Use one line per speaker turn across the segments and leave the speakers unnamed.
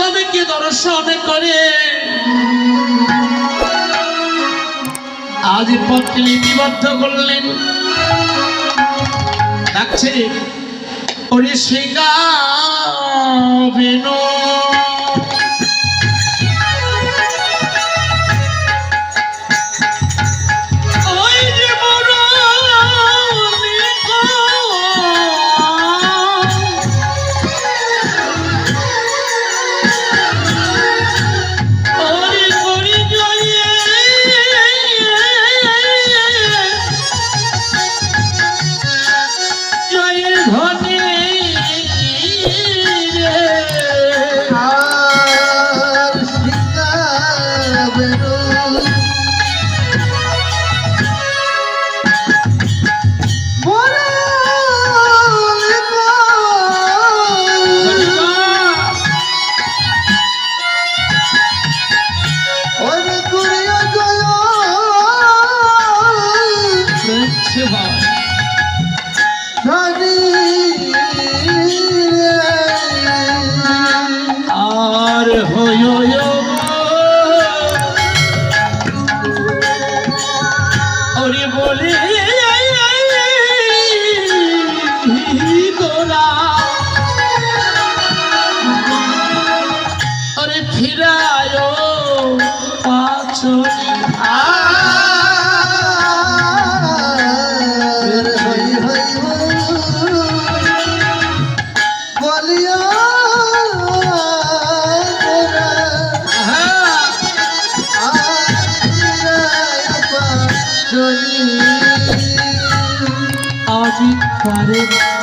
নবীকে দর্শন করে। আজ পথকে লিপিবদ্ধ করলেন। ডাকছে ওরে সে গা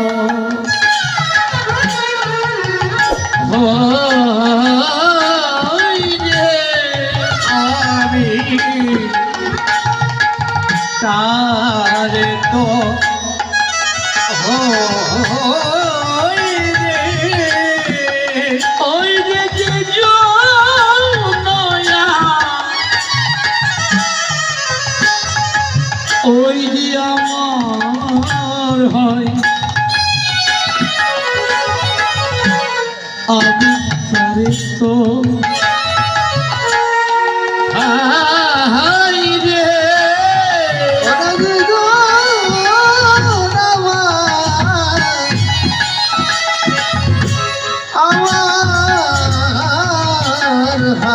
Oh.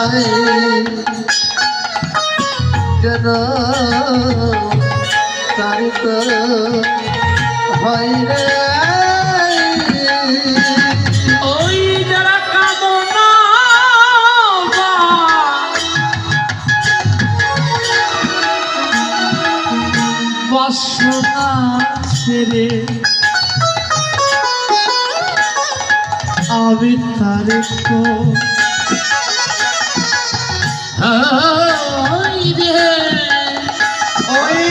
পারে যেন তাই তো হয় রে ওই যারা কামনা বাসনা ছেড়ে আমি তার হাই রে। ওই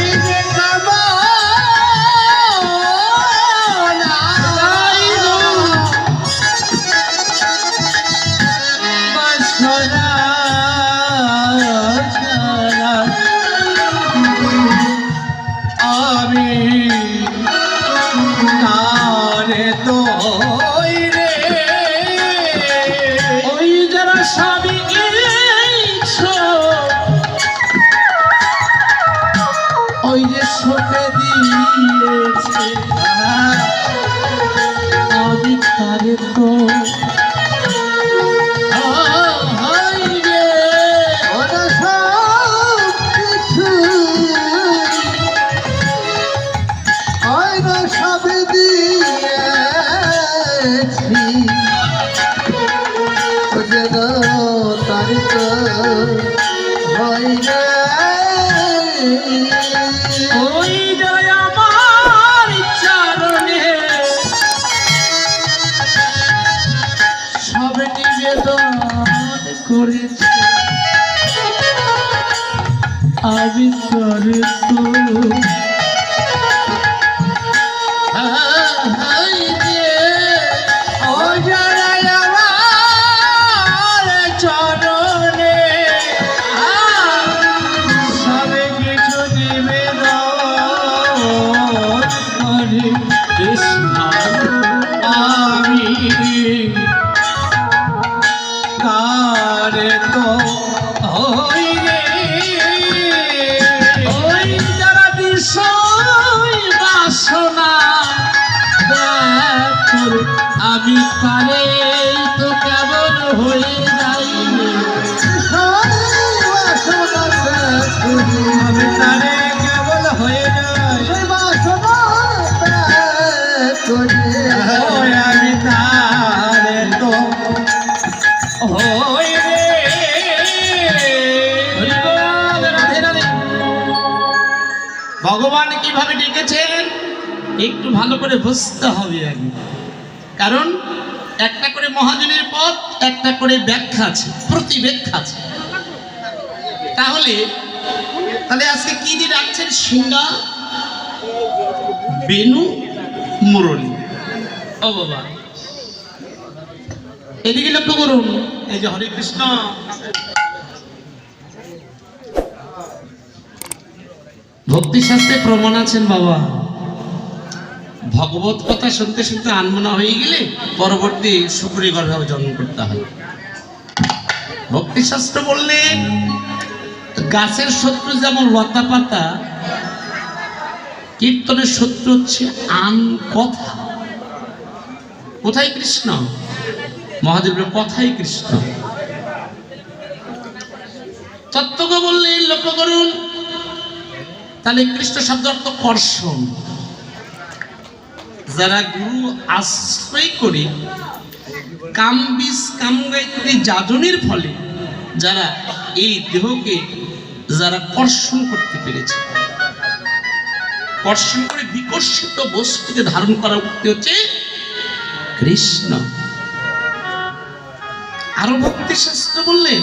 আর তোর তো ভগবান কীভাবে ডেকেছেন? একটু ভালো করে বুঝতে হবে আগে। কারণ একটা করে মহাজনের পথ, একটা করে ব্যাখ্যা আছে, প্রতিব্যাখ্যা আছে। তাহলে তাহলে আজকে কি দিয়ে রাখছেন সিংহা বেনু, মুরলী। এদিকে লক্ষ্য করুন, এই যে হরে কৃষ্ণ ভক্তি শাস্ত্রে প্রমাণ আছেন বাবা। ভগবত কথা শুনতে শুনতে আনমনা হয়ে গেলে পরবর্তী শুক্রি গর্ভে জন্ম করতে হয়। ভক্তি শাস্ত্র বললেন গাছের শত্রু যেমন লতা পাতা কীর্তনের শত্রু হচ্ছে আন কথা। কোথায় কৃষ্ণ? মহাদেবের কথাই কৃষ্ণ। তত্ত্বকে বললেন, লক্ষ্য করুন, তাহলে কৃষ্ণ শব্দ অর্থ কর্ষণ। যারা গুরু আশ্রয় করে, কাম বিষ কাম গায়ত্রী যাজনের ফলে, যারা এই দেহকে যারা কর্ষণ করতে পেরেছে। কর্ষণ করে বিকশিত বস্তুকে ধারণ করার উক্তি হচ্ছে কৃষ্ণ। আরও ভক্তি শাস্ত্র বললেন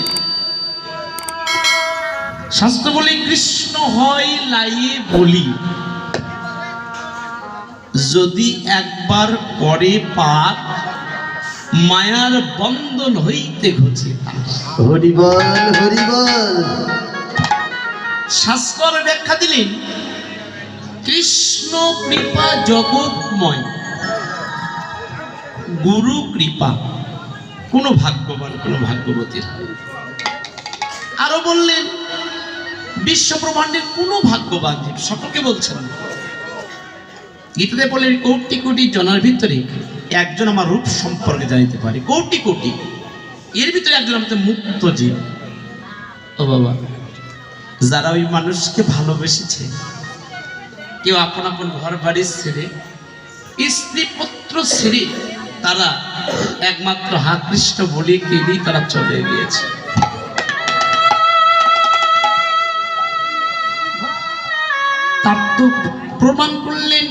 শাস্ত্র বলে কৃষ্ণ হয় লাইয়ে বলি। যদি একবার করে পাপ মায়ার বন্ধন হইতে ঘটে
হরিবল হরিবল
শাস্ত্র ব্যাখ্যা দিলেন কৃষ্ণ কৃপা জগৎময় গুরু কৃপা। কোন ভাগ্যবান, কোন ভাগ্যবতীর। আরও বললেন বিশ্ব ব্রহ্মাণ্ডের কোন ভাগ্যবান জীব, সকলকে বলছেন। গীতাতে বললেন, কোটি কোটি জনের ভিতরে একজন আমার রূপ সম্পর্কে জানিতে পারে। কোটি কোটি। এর ভিতরে একজন আমাদের মুক্ত জীব। ও বাবা, যারা ওই মানুষকে ভালোবেসেছে, কেউ আপন আপন ঘর বাড়ি ছেড়ে স্ত্রী পুত্র ছেড়ে তারা একমাত্র হা কৃষ্ণ বলে কেঁদেই তারা চলে গিয়েছে। তার তো প্রমাণ করলেন,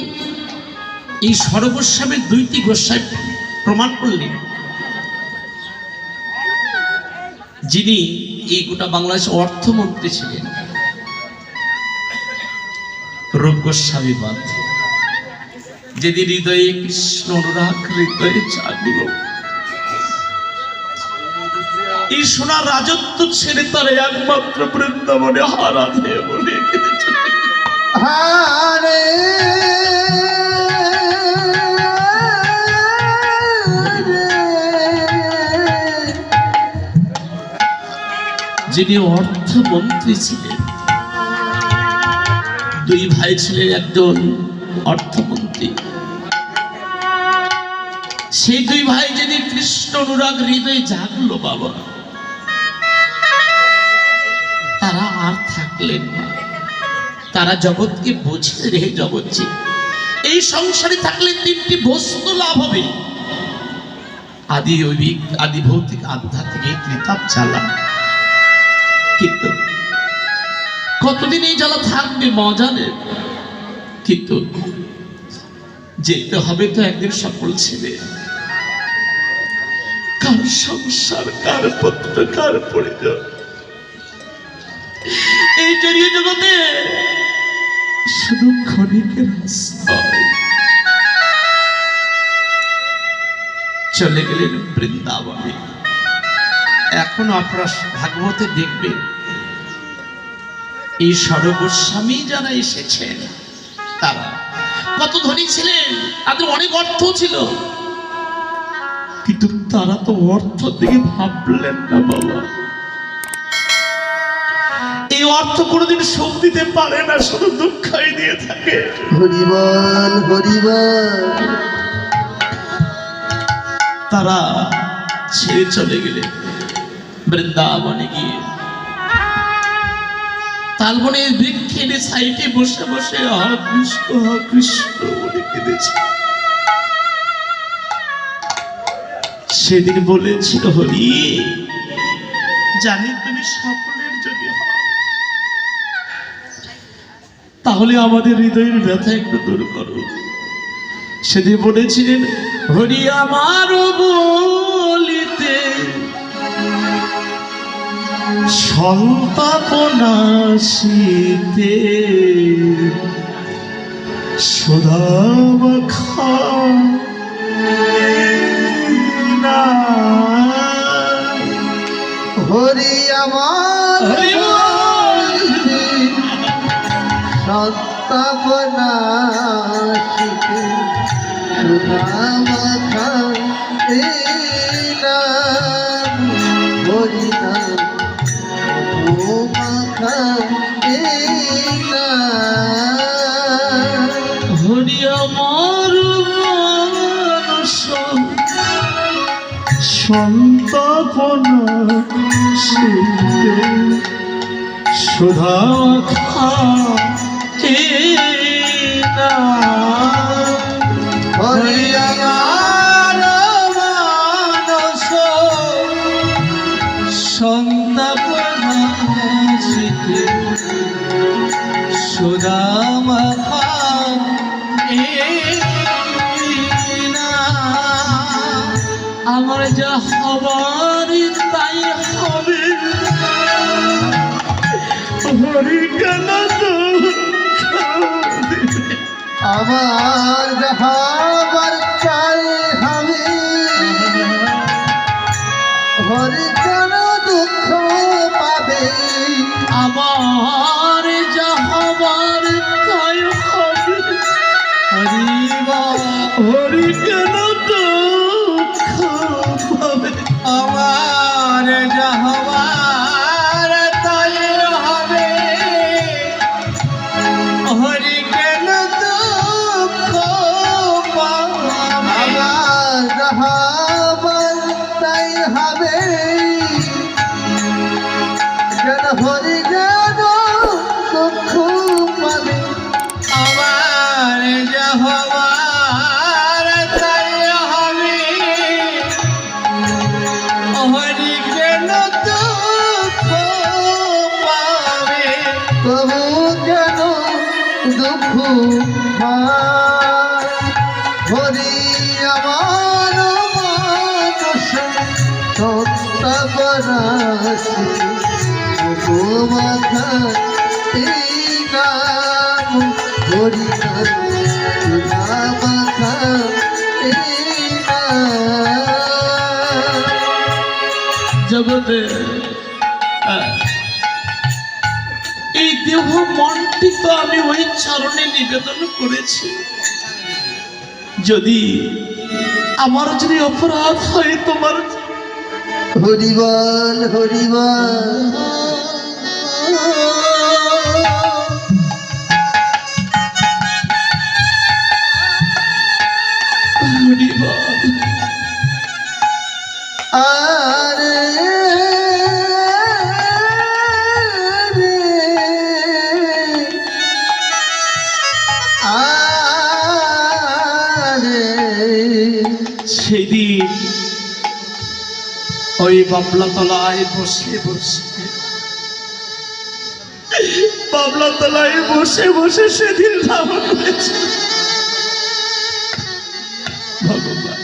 এই সর্বস্বামীর দুইটি গোস্বাই প্রমাণ করলেন। যিনি এই গোটা বাংলাদেশের অর্থমন্ত্রী ছিলেন। রূপ গোস্বামী বাদ যেদিন হৃদয়ে কৃষ্ণ অনুরাগ হৃদয়ে জাগল এই সোনার রাজত্ব ছেড়ে তার একমাত্র বৃন্দাবনে হারাধে বলে।
হারে।
যিনি অর্থমন্ত্রী ছিলেন দুই ভাই ছিলেন একজন অর্থমন্ত্রী। সেই দুই ভাই যদি কৃষ্ণ অনুরাগ হৃদয়ে জাগলো বাবা, তারা আর থাকলেন না। তারা জগৎকে বুঝে রে জগৎজি এই সংসারে থাকলে তিনটি বস্তু লাভ হবে। আদি ঐবিক, আদি ভৌতিক, আধ্যাত্মিক, এই কিতাব চালা কিন্তু কতদিন এই জ্বালা থাকবে মজাদের কিন্তু যেতে হবে তো একদিন সকল ছেলে। সংসার কার পত্র কার এই জড়িয়ে জগতে শুধু ক্ষণিকের চলে গেলেন বৃন্দাবনে। এখন আপনারা ভাগবতে দেখবেন, এই সর্বস্বামী যারা এসেছেন, তারা কত ধনী ছিলেন, তাদের অনেক অর্থ ছিল। কিন্তু তারা তো অর্থ দিকে ভাবলেন না বাবা। এই অর্থ কোনোদিন সুখ দিতে পারে না শুধু দুঃখাই দিয়ে থাকে।
হরিবল হরিবল
তারা ছেড়ে চলে গেলে বৃন্দাবনে গিয়ে তালবনের বৃক্ষের সাইডে বসে বসে হা কৃষ্ণ হা কৃষ্ণ বলে কেঁদেছে। সেদিন বলেছিল হরি, জানি তুমি সকলের যদি তাহলে আমাদের হৃদয়ের ব্যথা একটু দূর করো। সেদিন বলেছিলেন, হরি আমার বলিতে সন্তাপনাশীতে সুধাম খা
হরি আমার
হরি বল।
সন্তাপনা শিখে সুনাম হরি নাম খান
হরি আমার মানস সন্তাপনা শীতে সুধা খা
আমার
যা হবার তাই হবে। হরি কেন
আমার যাহাবার চাই দুঃখ?
হরি
আমার সত্তাবরাশি ভগবান এই নাম হরি এই নাম
জগতে দেহ মনটি তো আমি ওই চরণে নিবেদন করেছি যদি আমার যদি অপরাধ হয় তোমার
হরিবল হরিবল।
সেদিন ওই বাবলা তলায় বসে বসে। বাবলা তলায় বসে বসে সেদিন নাম করেছে। ভগবান,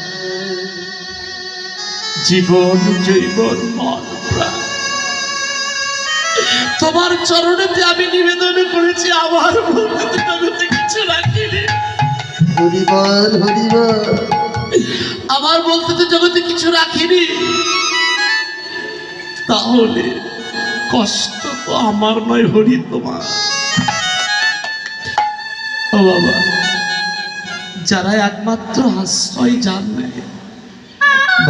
জীবন, জৈবন, মন, প্রাণ। তোমার চরণেতে আমি নিবেদন করেছি, আমার জগতে কিছু রাখিনি
হরিবল হরিবল।
আমার বলতে তো জগতে কিছু রাখিনি। তাহলে কষ্ট তো আমার নয়, হরি তোমার। বাবা, যারা একমাত্র আশ্রয় জানে,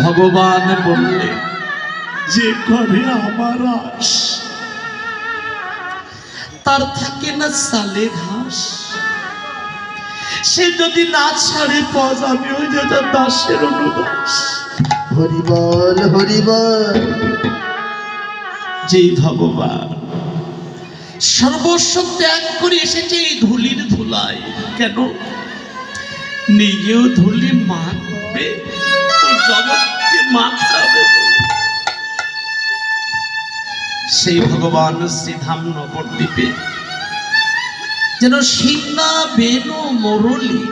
ভগবান বললে, যে করে আমার আস তার থাকে না সালে ঘাস সে যদি না ছাড়ে পজ আমি ওই যে তার দাসের অনুদাস
হরিবল হরিবল।
যেই ভগবান সর্বস্ব ত্যাগ করে এসেছে এই ধুলির ধুলায়। কেন? নিজেও ধুলি মাখবে ও জগৎকে মাথা দেব সেই ভগবান শ্রীধাম নবদ্বীপে যেন সিংহা বেনু, মরলি।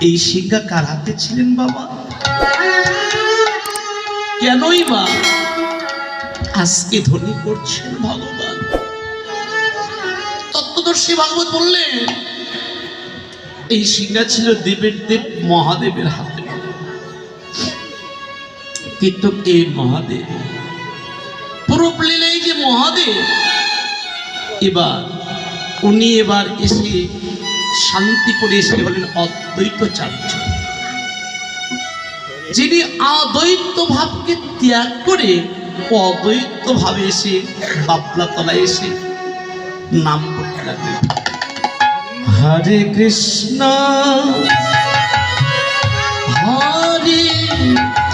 এই সিংহা কার হাতে ছিলেন বাবা? কেনই বা আজকে ধনী করছেন ভগবান? তত্ত্বদর্শী ভাগবত বললেন, এই সিংহা ছিল দেবের দেব মহাদেবের হাতে। কিন্তু কে মহাদেব। লীলাই যে মহাদেব, এবার উনি এবার এসে শান্তি করে এসে হলেন অদ্বৈতচার্য যিনি অদ্বৈত ভাবকে ত্যাগ করে অদ্বৈত ভাবে এসে বাবলা তলায় এসে নাম করতে লাগলেন। হরে কৃষ্ণ হরে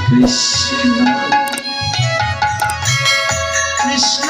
কৃষ্ণ।